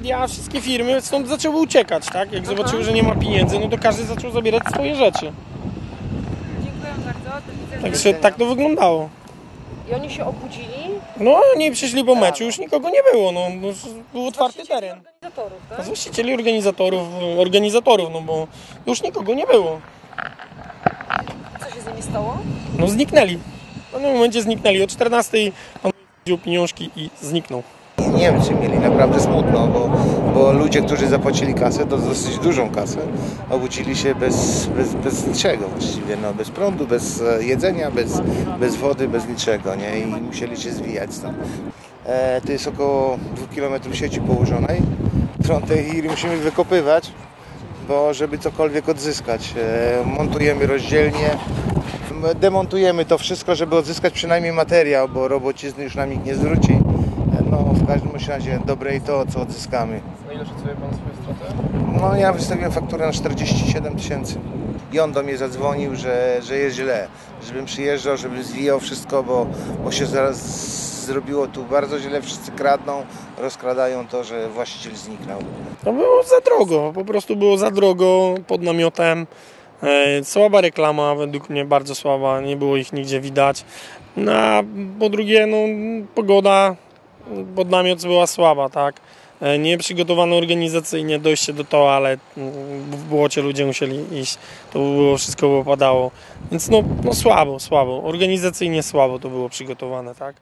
media, wszystkie firmy stąd zaczęły uciekać, tak? Jak Aha. zobaczyły, że nie ma pieniędzy, no to każdy zaczął zabierać swoje rzeczy. Dziękuję bardzo. Do widzenia. Także tak to wyglądało. I oni się obudzili. No, oni przyszli po meczu, już nikogo nie było, no, no był otwarty teren. Organizatorów, tak? właścicieli organizatorów, organizatorów, no bo już nikogo nie było. Co się z nimi stało? No zniknęli. W pewnym momencie zniknęli. O 14 pan wziął pieniążki i zniknął. Niemcy mieli naprawdę smutno, bo ludzie, którzy zapłacili kasę, to dosyć dużą kasę, obudzili się bez, bez, bez niczego właściwie, no, bez prądu, bez e, jedzenia, bez, bez wody, bez niczego, nie? I musieli się zwijać. E, to jest około 2 km sieci położonej, którą tej chwili musimy wykopywać, bo żeby cokolwiek odzyskać. E, montujemy rozdzielnie, demontujemy to wszystko, żeby odzyskać przynajmniej materiał, bo robocizny już nam nikt nie zwróci. No, w każdym razie dobre i to, co odzyskamy. Na ile szacuje Pan swoje straty? No, ja wystawiłem fakturę na 47 tysięcy. I on do mnie zadzwonił, że, że jest źle, żebym przyjeżdżał, żebym zwijał wszystko, bo, bo się zaraz zrobiło tu bardzo źle, wszyscy kradną, rozkradają to, że właściciel zniknął. To było za drogo, po prostu było za drogo pod namiotem. E, Słaba reklama, według mnie bardzo słaba, nie było ich nigdzie widać. No, a po drugie, no, pogoda pod namiot była słaba, tak. E, Nie przygotowano organizacyjnie dojście do toalet, m, w błocie ludzie musieli iść, to było wszystko opadało. Więc no, no słabo, słabo, organizacyjnie słabo to było przygotowane, tak.